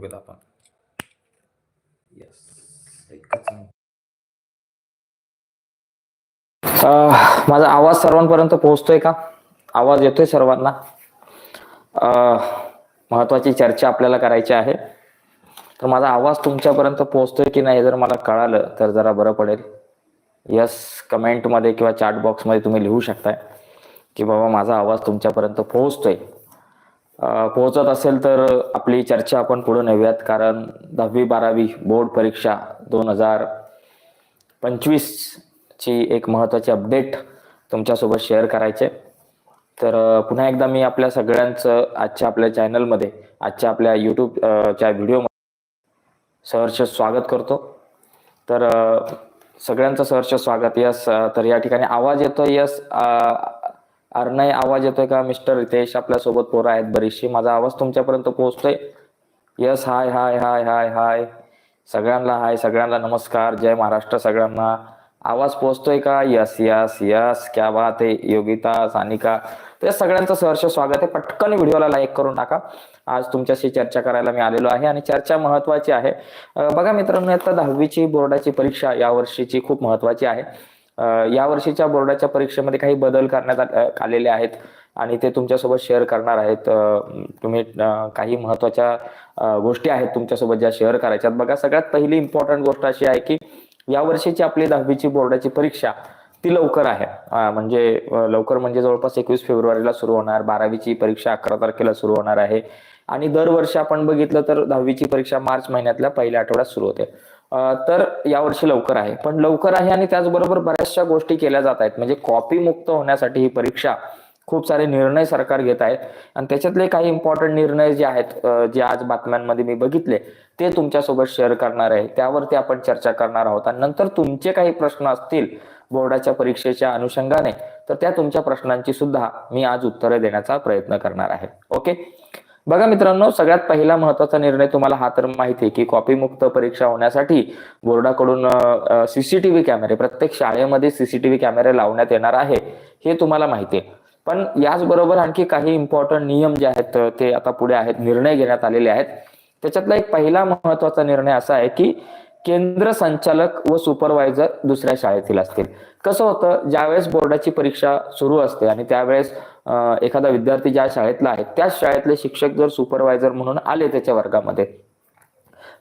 बघूयात आपण. माझा आवाज सर्वांपर्यंत पोहोचतोय का? आवाज येतोय सर्वांना? महत्वाची चर्चा आपल्याला करायची आहे. तर माझा आवाज तुमच्यापर्यंत पोहोचतोय की नाही जर मला कळालं तर जरा बरं पडेल. यस कमेंटमध्ये किंवा चॅट बॉक्समध्ये तुम्ही लिहू शकताय की बाबा माझा आवाज तुमच्यापर्यंत पोहोचतोय. पोहोचत असेल तर आपली चर्चा आपण पुढे नेऊयात. कारण दहावी बारावी बोर्ड परीक्षा दोन हजार पंचवीस ची एक महत्वाची अपडेट तुमच्यासोबत शेअर करायचे. तर पुन्हा एकदा मी आपल्या सगळ्यांचं आजच्या आपल्या चॅनलमध्ये आजच्या आपल्या यूट्यूबच्या व्हिडिओमध्ये सहर्ष स्वागत करतो. तर सगळ्यांचं सहर्ष स्वागत. यस तर या ठिकाणी आवाज येतोय. यस अरनय आवाज येतोय का मिस्टर रितेश आपल्यासोबत पोरं आहेत बरीचशी. माझा आवाज तुमच्यापर्यंत पोहोचतोय? यस हाय हाय हाय हाय हाय सगळ्यांना हाय सगळ्यांना नमस्कार. जय महाराष्ट्र सगळ्यांना. आवाज पोहोचतोय का? यस यस यस क्या बात आहे योगिता सानिका. तर सगळ्यांचं सहर्ष स्वागत आहे. पटकन व्हिडिओला लाईक करून टाका. आज तुमच्याशी चर्चा करायला मी आलेलो आहे आणि चर्चा महत्वाची आहे. बघा मित्रांनो आता दहावीची बोर्डाची परीक्षा या वर्षीची खूप महत्वाची आहे. या वर्षीच्या बोर्डाच्या परीक्षेमध्ये काही बदल करण्यात आलेले आहेत आणि ते तुमच्यासोबत शेअर करणार आहेत. तुम्ही काही महत्त्वाच्या गोष्टी आहेत तुमच्यासोबत ज्या शेअर करायच्यात बघा सगळ्यात पहिली इम्पॉर्टंट गोष्ट अशी आहे की या वर्षीची आपली दहावीची बोर्डाची परीक्षा ती लवकर आहे. म्हणजे लवकर म्हणजे जवळपास एकवीस फेब्रुवारीला सुरू होणार. बारावीची परीक्षा अकरा तारखेला सुरू होणार आहे. आणि दरवर्षी आपण बघितलं तर दहावीची परीक्षा मार्च महिन्यातल्या पहिल्या आठवड्यात सुरू होते. तर यावर्षी लवकर आहे. पण लवकर आहे आणि त्याचबरोबर बऱ्याचशा गोष्टी केल्या जात आहेत. म्हणजे कॉपी मुक्त होण्यासाठी ही परीक्षा खूप सारे निर्णय सरकार घेत आहेत. आणि त्याच्यातले काही इम्पॉर्टंट निर्णय जे आहेत जे आज बातम्यांमध्ये मी बघितले ते तुमच्यासोबत शेअर करणार आहे. त्यावरती आपण चर्चा करणार आहोत. आणि नंतर तुमचे काही प्रश्न असतील बोर्डाच्या परीक्षेच्या अनुषंगाने तर त्या तुमच्या प्रश्नांची सुद्धा मी आज उत्तरे देण्याचा प्रयत्न करणार आहे. ओके बघा मित्रांनो सगळ्यात पहिला महत्त्वाचा निर्णय तुम्हाला हा तर माहिती आहे की कॉपीमुक्त परीक्षा होण्यासाठी बोर्डाकडून सीसीटीव्ही कॅमेरे प्रत्येक शाळेमध्ये सीसीटीव्ही कॅमेरे लावण्यात येणार आहे हे तुम्हाला माहिती आहे. पण याचबरोबर आणखी काही इम्पॉर्टंट नियम जे आहेत ते आता पुढे आहेत निर्णय घेण्यात आलेले आहेत. त्याच्यातला एक पहिला महत्त्वाचा निर्णय असा आहे की केंद्र संचालक व सुपरवायझर दुसऱ्या शाळेतील असतील. कसं होतं ज्यावेळेस बोर्डाची परीक्षा सुरू असते आणि त्यावेळेस एखादा विद्यार्थी ज्या शाळेतला आहे त्याच शाळेतले शिक्षक जर सुपरवायझर म्हणून आले त्याच्या वर्गामध्ये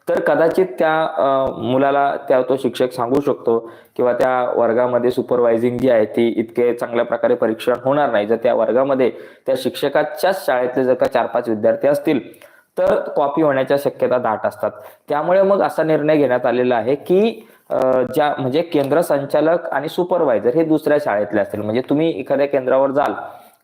तर कदाचित त्या मुलाला त्या तो शिक्षक सांगू शकतो किंवा त्या वर्गामध्ये सुपरवायझिंग जी आहे ती इतके चांगल्या प्रकारे परीक्षण होणार नाही. जर त्या वर्गामध्ये त्या शिक्षकाच्याच शाळेतले जर का चार पाच विद्यार्थी असतील तर कॉपी होण्याच्या शक्यता दाट असतात. त्यामुळे मग असा निर्णय घेण्यात आलेला आहे की ज्या म्हणजे केंद्र संचालक आणि सुपरवायझर हे दुसऱ्या शाळेतले असतील. म्हणजे तुम्ही एखाद्या केंद्रावर जाल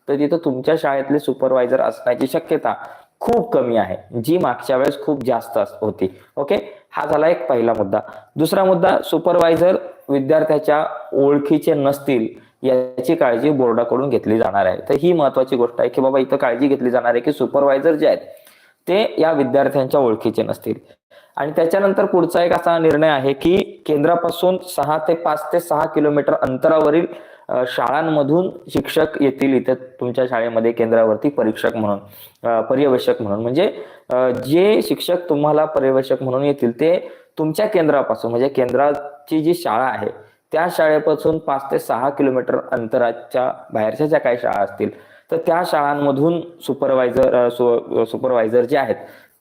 तर तिथं तुमच्या शाळेतले सुपरवायझर असण्याची शक्यता खूप कमी आहे जी मागच्या वेळेस खूप जास्त होती. ओके हा झाला एक पहिला मुद्दा. दुसरा मुद्दा सुपरवायझर विद्यार्थ्याच्या ओळखीचे नसतील याची काळजी बोर्डाकडून घेतली जाणार आहे. तर ही महत्वाची गोष्ट आहे की बाबा इथं काळजी घेतली जाणार आहे की सुपरवायझर जे आहेत ते या विद्यार्थ्यांच्या ओळखीचे नसतील. आणि त्याच्यानंतर पुढचा एक असा निर्णय आहे की केंद्रापासून सहा ते पाच ते सहा किलोमीटर अंतरावरील शाळांमधून शिक्षक येतील इथे तुमच्या शाळेमध्ये केंद्रावरती परीक्षक म्हणून पर्यवेक्षक म्हणून. म्हणजे जे शिक्षक तुम्हाला पर्यवेक्षक म्हणून येतील ते तुमच्या केंद्रापासून म्हणजे केंद्राची जी शाळा आहे त्या शाळेपासून पाच ते सहा किलोमीटर अंतराच्या बाहेरच्या ज्या काही शाळा असतील तर त्या शाळांमधून सुपरवायझर सुपरवायझर जे आहेत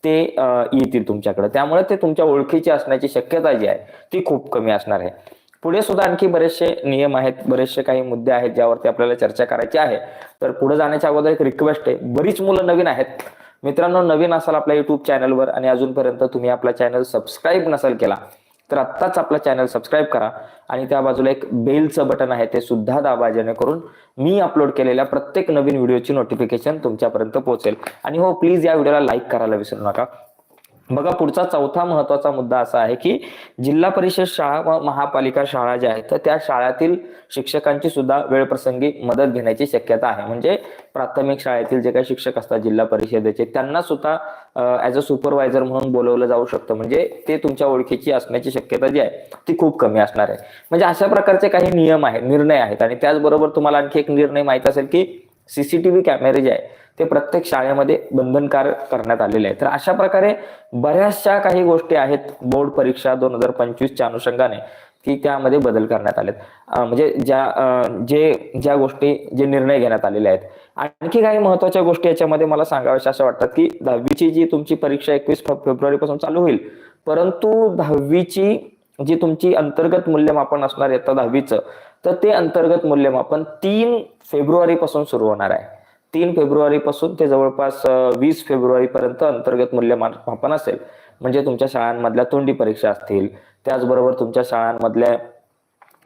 ते येतील तुमच्याकडे. त्यामुळे ते तुमच्या ओळखीचे असण्याची शक्यता जी आहे ती खूप कमी असणार आहे. पुढे सुद्धा आणखी बरेचसे नियम आहेत बरेचसे काही मुद्दे आहेत ज्यावरती आपल्याला चर्चा करायची आहे. तर पुढे जाण्याच्या अगोदर एक रिक्वेस्ट आहे. बरीच मुलं नवीन आहेत. मित्रांनो नवीन असाल आपल्या युट्यूब चॅनलवर आणि अजूनपर्यंत तुम्ही आपला चॅनल सबस्क्राईब नसेल केला तर आत्ताच आपला चॅनल सबस्क्राईब करा आणि त्या बाजूला एक बेलचं बटन आहे ते सुद्धा दाबा जेणेकरून मी अपलोड केलेल्या प्रत्येक नवीन व्हिडिओची नोटिफिकेशन तुमच्यापर्यंत पोहोचेल. आणि हो प्लीज या व्हिडिओला लाईक करायला विसरू नका. बघा पुढचा चौथा महत्त्वाचा मुद्दा असा आहे की जिल्हा परिषद शाळा व महापालिका शाळा ज्या आहेत तर त्या शाळातील शिक्षकांची सुद्धा वेळप्रसंगी मदत घेण्याची शक्यता आहे. म्हणजे प्राथमिक शाळेतील जे काही शिक्षक असतात जिल्हा परिषदेचे त्यांना सुद्धा ऍज अ सुपरवायझर म्हणून बोलवलं जाऊ शकतं. म्हणजे ते तुमच्या ओळखीची असण्याची शक्यता जी आहे ती खूप कमी असणार आहे. म्हणजे अशा प्रकारचे काही नियम आहेत निर्णय आहेत. आणि त्याचबरोबर तुम्हाला आणखी एक निर्णय माहीत असेल की सीसीटीव्ही कॅमेरे जे आहे ते प्रत्येक शाळेमध्ये बंधनकारक करण्यात आलेले आहे तर अशा प्रकारे बऱ्याचशा काही गोष्टी आहेत बोर्ड परीक्षा दोन हजार पंचवीसच्या अनुषंगाने की त्यामध्ये बदल करण्यात आलेत. म्हणजे ज्या जे ज्या गोष्टी जे निर्णय घेण्यात आलेले आहेत. आणखी काही महत्त्वाच्या गोष्टी याच्यामध्ये मला सांगाव्याशा अशा वाटतात की दहावीची जी तुमची परीक्षा एकवीस फेब्रुवारी पासून चालू होईल परंतु दहावीची जी तुमची अंतर्गत मूल्यमापन असणार आहे दहावीचं तर ते अंतर्गत मूल्यमापन तीन फेब्रुवारी पासून सुरू होणार आहे. तीन फेब्रुवारी पासून ते जवळपास वीस फेब्रुवारी पर्यंत अंतर्गत मूल्यमापन असेल. म्हणजे तुमच्या शाळांमधल्या तोंडी परीक्षा असतील त्याचबरोबर तुमच्या शाळांमधल्या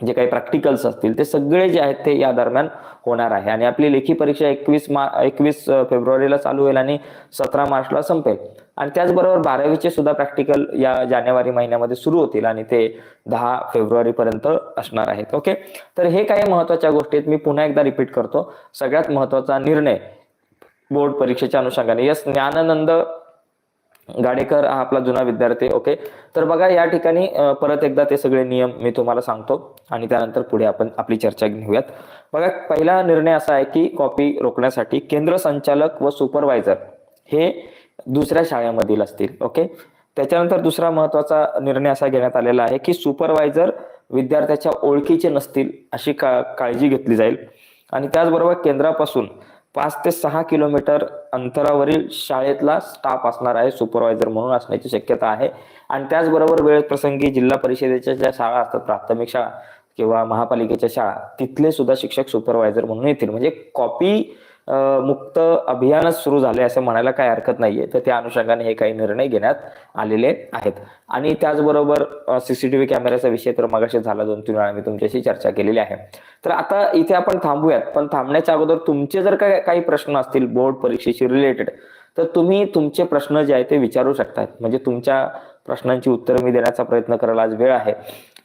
जे काही प्रॅक्टिकल्स असतील ते सगळे जे आहेत ते या दरम्यान होणार आहे. आणि आपली लेखी परीक्षा एकवीस मा एकवीस फेब्रुवारीला चालू होईल आणि सतरा मार्चला संपेल. आणि त्याचबरोबर बारावीचे सुद्धा प्रॅक्टिकल या जानेवारी महिन्यामध्ये सुरू होतील आणि ते दहा फेब्रुवारी पर्यंत असणार आहेत. ओके? तर हे काही महत्त्वाच्या गोष्टी आहेत. मी पुन्हा एकदा रिपीट करतो. सगळ्यात महत्त्वाचा निर्णय बोर्ड परीक्षेच्या अनुषंगाने. यस ज्ञानानंद गाडेकर हा आपला जुना विद्यार्थी ओके तर बघा या ठिकाणी परत एकदा ते सगळे नियम मी तुम्हाला सांगतो आणि त्यानंतर पुढे आपण आपली चर्चा घेऊयात. बघा पहिला निर्णय असा आहे की कॉपी रोखण्यासाठी केंद्र संचालक व सुपरवायझर हे दुसऱ्या शाळेमधील असतील ओके त्याच्यानंतर दुसरा महत्त्वाचा निर्णय असा घेण्यात आलेला आहे की सुपरवायझर विद्यार्थ्याच्या ओळखीचे नसतील अशी का काळजी घेतली जाईल. आणि त्याचबरोबर केंद्रापासून पाच ते सहा किलोमीटर अंतरावरील शाळेतला स्टाफ असणार आहे सुपरवायझर म्हणून असण्याची शक्यता आहे. आणि त्याचबरोबर वेळ प्रसंगी जिल्हा परिषदेच्या ज्या शाळा असतात प्राथमिक शाळा किंवा महापालिकेच्या शाळा तिथले सुद्धा शिक्षक सुपरवायझर म्हणून येतील. म्हणजे कॉपी मुक्त अभियानच सुरू झाले असं म्हणायला काही हरकत नाहीये. तर त्या अनुषंगाने हे काही निर्णय घेण्यात आलेले आहेत. आणि त्याचबरोबर सीसीटीव्ही कॅमेऱ्याचा विषय तर मगाशी झाला. दोन तीन वेळा मी तुमच्याशी चर्चा केलेली आहे. तर आता इथे आपण थांबूयात. पण थांबण्याच्या अगोदर तुमचे जर काय काही प्रश्न असतील बोर्ड परीक्षेशी रिलेटेड तर तुम्ही तुमचे प्रश्न जे आहेत ते विचारू शकतात. म्हणजे तुमच्या प्रश्नांची उत्तरं मी देण्याचा प्रयत्न करायला आज वेळ आहे.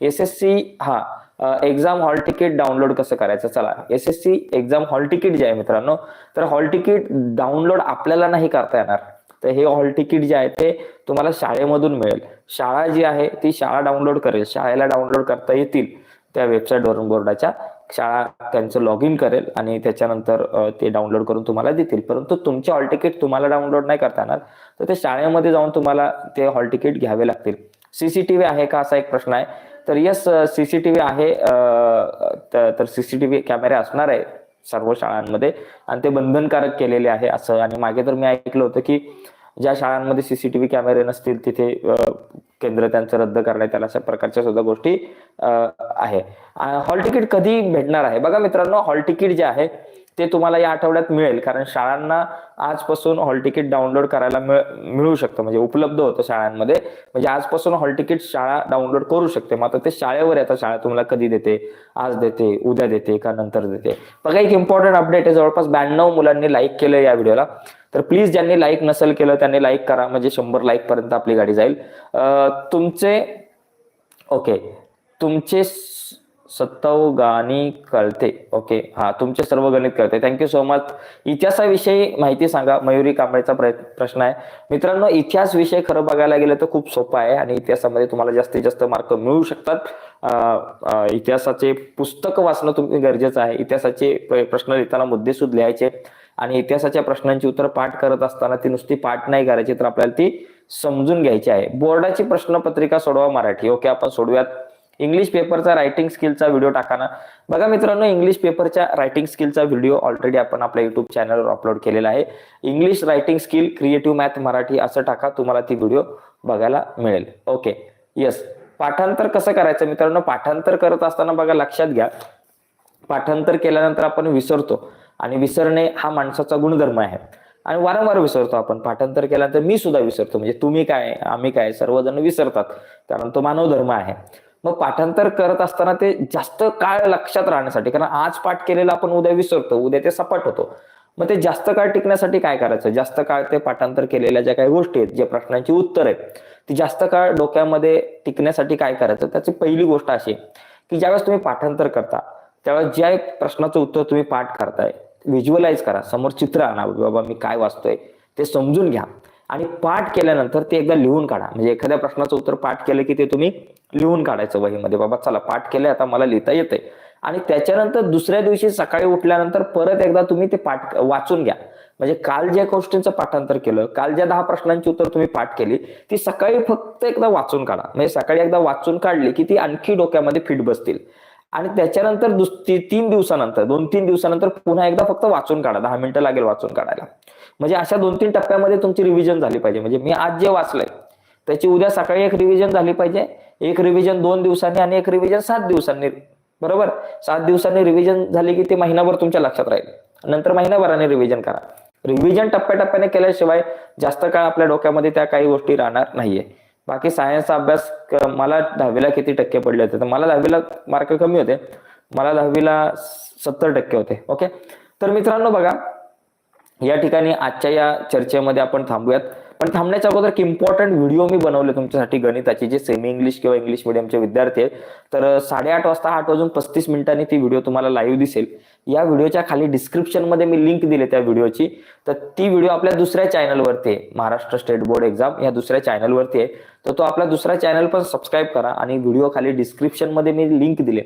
एस एस सी हा एक्झाम हॉल तिकीट डाउनलोड कसं करायचं? चला S S C exam hall ticket जे आहे मित्रांनो तर हॉल तिकीट डाउनलोड आपल्याला नाही करता येणार. तर हे हॉल तिकीट जे आहे ते तुम्हाला शाळेमधून मिळेल. शाळा जी आहे ती शाळा डाउनलोड करेल. शाळेला डाउनलोड करता येतील त्या वेबसाईटवरून बोर्डाच्या. शाळा त्यांचं लॉग इन करेल आणि त्याच्यानंतर ते डाउनलोड करून तुम्हाला देतील. परंतु तुमचे हॉल तिकीट तुम्हाला डाउनलोड नाही करता येणार. तर ते शाळेमध्ये जाऊन तुम्हाला ते हॉल तिकीट घ्यावे लागतील. सीसीटीव्ही आहे का? असा एक प्रश्न आहे. तर यस सीसीटीव्ही आहे तर सीसीटीव्ही कॅमेरे असणार आहे सर्व शाळांमध्ये आणि ते बंधनकारक केलेले आहे असं. आणि मागे तर मी ऐकलं होतं की ज्या शाळांमध्ये सीसीटीव्ही कॅमेरे नसतील तिथे केंद्र त्यांचं रद्द करण्यात आलं अशा प्रकारच्या सुद्धा गोष्टी आहे. हॉल तिकीट कधी भेटणार आहे? बघा मित्रांनो हॉल तिकीट जे आहे ते तुम्हाला या आठवड्यात मिळेल. कारण शाळांना आजपासून हॉल तिकीट डाउनलोड करायला मिळ- मिळू शकतं. म्हणजे उपलब्ध होतं शाळांमध्ये. म्हणजे आजपासून हॉल तिकीट शाळा डाउनलोड करू शकते. मात्र ते शाळेवर येतात शाळा तुम्हाला कधी देते? आज देते? उद्या देते? का नंतर देते? बघा एक इम्पॉर्टंट अपडेट आहे. जवळपास ब्याण्णव मुलांनी लाईक केलं या व्हिडिओला तर प्लीज ज्यांनी लाईक नसेल केलं त्यांनी लाईक करा. म्हणजे शंभर लाईक पर्यंत आपली गाडी जाईल. तुमचे ओके तुमचे सत्तव गाणी कळते. ओके हा तुमचे सर्व गणित कळते. थँक्यू सो मच इतिहासाविषयी माहिती सांगा. मयुरी कांबळेचा प्रश्न आहे. मित्रांनो इतिहास विषय खरं बघायला गेलं तर खूप सोपा आहे आणि इतिहासामध्ये तुम्हाला जास्तीत जास्त मार्क मिळू शकतात. इतिहासाचे पुस्तक वाचणं तुम्ही गरजेचं आहे. इतिहासाचे प्रश्न लिहिताना मुद्देसूद लिहायचे आणि इतिहासाच्या प्रश्नांची उत्तर पाठ करत असताना ती नुसती पाठ नाही करायची तर आपल्याला ती समजून घ्यायची आहे. बोर्डाची प्रश्नपत्रिका सोडवा मराठी. ओके आपण सोडूयात. इंग्लिश पेपरचा रायटिंग स्किलचा व्हिडिओ टाका ना बघा मित्रांनो इंग्लिश पेपरच्या रायटिंग स्किलचा व्हिडिओ ऑलरेडी आपण आपल्या युट्यूब चॅनलवर अपलोड केलेला आहे. English writing skill creative math Marathi असं टाका तुम्हाला ती व्हिडिओ बघायला मिळेल. ओके येस पाठांतर कसं करायचं मित्रांनो? पाठांतर करत असताना बघा लक्षात घ्या. पाठांतर केल्यानंतर आपण विसरतो आणि विसरणे हा माणसाचा गुणधर्म आहे. आणि वारंवार विसरतो आपण. पाठांतर केल्यानंतर मी सुद्धा विसरतो. म्हणजे तुम्ही काय आम्ही काय सर्वजण विसरतात. कारण तो मानव धर्म आहे. मग पाठांतर करत असताना ते जास्त काळ लक्षात राहण्यासाठी कारण आज पाठ केलेलं आपण उद्या विसरतो उद्या ते सपाट होतो. मग ते जास्त काळ टिकण्यासाठी काय करायचं? जास्त काळ ते पाठांतर केलेल्या ज्या काही गोष्टी आहेत ज्या प्रश्नांची उत्तर आहेत ती जास्त काळ डोक्यामध्ये टिकण्यासाठी काय करायचं? त्याची पहिली गोष्ट अशी आहे की ज्यावेळेस तुम्ही पाठांतर करता त्यावेळेस ज्या एक प्रश्नाचं उत्तर तुम्ही पाठ करताय व्हिज्युअलाइज करा समोर चित्र आणा बाबा मी काय वाचतोय ते समजून घ्या. आणि पाठ केल्यानंतर ते एकदा लिहून काढा. म्हणजे एखाद्या प्रश्नाचं उत्तर पाठ केलं की ते तुम्ही लिहून काढायचं वहीमध्ये. बाबा चला पाठ केलंय आता मला लिहिता येतंय. आणि त्याच्यानंतर दुसऱ्या दिवशी सकाळी उठल्यानंतर परत एकदा तुम्ही ते पाठ वाचून घ्या. म्हणजे काल ज्या गोष्टींचं पाठांतर केलं काल ज्या दहा प्रश्नांची उत्तर तुम्ही पाठ केली ती सकाळी फक्त एकदा वाचून काढा. म्हणजे सकाळी एकदा वाचून काढली की ती आणखी डोक्यामध्ये फिट बसतील. आणि त्याच्यानंतर दुसरी तीन दिवसानंतर दोन तीन दिवसानंतर पुन्हा एकदा फक्त वाचून काढा दहा मिनिटं लागेल वाचून काढायला. म्हणजे अशा दोन तीन टप्प्यामध्ये तुमची रिव्हिजन झाली पाहिजे. म्हणजे मी आज जे वाचलंय त्याची उद्या सकाळी एक रिव्हिजन झाली पाहिजे एक रिव्हिजन दोन दिवसांनी आणि एक रिव्हिजन सात दिवसांनी. बरोबर? सात दिवसांनी रिव्हिजन झाली की ते महिनाभर तुमच्या लक्षात राहील. नंतर महिनाभराने रिव्हिजन करा. रिव्हिजन टप्प्याटप्प्याने केल्याशिवाय जास्त काळ आपल्या डोक्यामध्ये त्या काही गोष्टी राहणार नाहीये. बाकी सायन्सचा अभ्यास मला दहावीला किती टक्के पडले होते? तर मला दहावीला मार्क कमी होते. मला दहावीला सत्तर टक्के होते. ओके तर मित्रांनो बघा या ठिकाणी आजच्या या चर्चेमध्ये आपण थांबूयात. पण थांबण्याच्या अगोदर एक इम्पॉर्टंट व्हिडिओ मी बनवले तुमच्यासाठी गणिताची जे सेमी इंग्लिश किंवा इंग्लिश मिडियमचे विद्यार्थी आहेत. तर साडेआठ वाजता आठ वाजून पस्तीस मिनिटांनी ती व्हिडिओ तुम्हाला लाईव्ह दिसेल. या व्हिडिओच्या खाली डिस्क्रिप्शनमध्ये मी लिंक दिले त्या व्हिडिओची तर ती व्हिडिओ आपल्या दुसऱ्या चॅनलवरती आहे. महाराष्ट्र स्टेट बोर्ड एक्झाम या दुसऱ्या चॅनलवरती आहे. तर तो आपला दुसरा चॅनल पण सबस्क्राईब करा आणि व्हिडिओ खाली डिस्क्रिप्शनमध्ये मी लिंक दिले.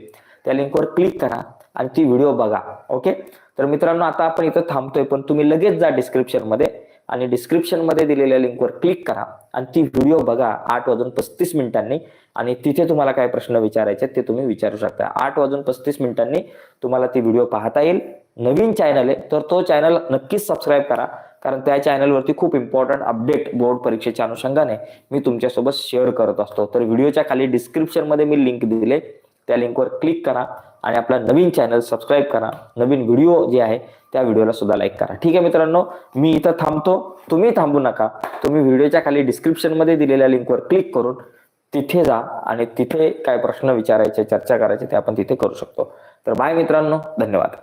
त्या लिंकवर क्लिक करा आणि ती व्हिडिओ बघा. ओके तर मित्रांनो आता आपण इथं थांबतोय पण तुम्ही लगेच जा डिस्क्रिप्शनमध्ये. आणि डिस्क्रिप्शनमध्ये दिलेल्या लिंकवर क्लिक करा. आणि ती व्हिडिओ बघा. आठ वाजून पस्तीस मिनिटांनी. आणि तिथे तुम्हाला काय प्रश्न विचारायचे आहेत ते तुम्ही विचारू शकता. आठ वाजून पस्तीस मिनिटांनी तुम्हाला ती व्हिडिओ पाहता येईल. नवीन चॅनल आहे तर तो चॅनल नक्कीच सबस्क्राईब करा. कारण त्या चॅनलवरती खूप इम्पॉर्टंट अपडेट बोर्ड परीक्षेच्या अनुषंगाने मी तुमच्यासोबत शेअर करत असतो. तर व्हिडिओच्या खाली डिस्क्रिप्शनमध्ये मी लिंक दिले. त्या लिंकवर क्लिक करा. आणि आपला नवीन चॅनल सबस्क्राईब करा. नवीन व्हिडिओ जे आहे त्या व्हिडिओला सुद्धा लाईक करा. ठीक आहे मित्रांनो मी इथं थांबतो. तुम्ही थांबू नका. तुम्ही व्हिडिओच्या खाली डिस्क्रिप्शनमध्ये दिलेल्या लिंकवर क्लिक करून तिथे जा आणि तिथे काय प्रश्न विचारायचे चर्चा करायची ते आपण तिथे करू शकतो. तर बाय मित्रांनो. धन्यवाद.